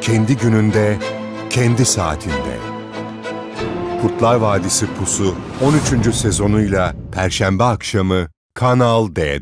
kendi gününde, kendi saatinde. Kurtlar Vadisi Pusu 13. sezonuyla Perşembe akşamı Kanal D.